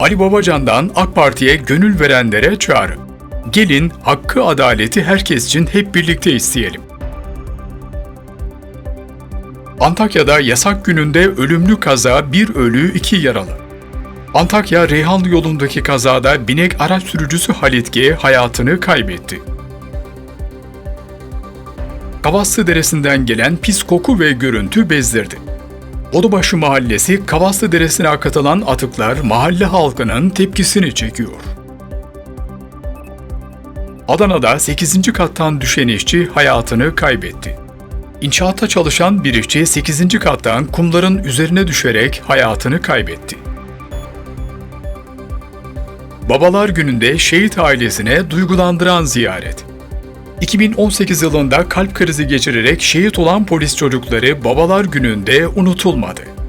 Ali Babacan'dan AK Parti'ye gönül verenlere çağrı. Gelin hakkı adaleti herkes için hep birlikte isteyelim. Antakya'da yasak gününde ölümlü kaza bir ölü iki yaralı. Antakya Reyhanlı yolundaki kazada binek araç sürücüsü Halit G hayatını kaybetti. Kavaslı Deresi'nden gelen pis koku ve görüntü bezdirdi. Odubaşı Mahallesi Kavaslı Deresi'ne akıtılan atıklar mahalle halkının tepkisini çekiyor. Adana'da 8. kattan düşen işçi hayatını kaybetti. İnşaatta çalışan bir işçi 8. kattan kumların üzerine düşerek hayatını kaybetti. Babalar Günü'nde şehit ailesine duygulandıran ziyaret. 2018 yılında kalp krizi geçirerek şehit olan polis çocukları Babalar Günü'nde unutulmadı.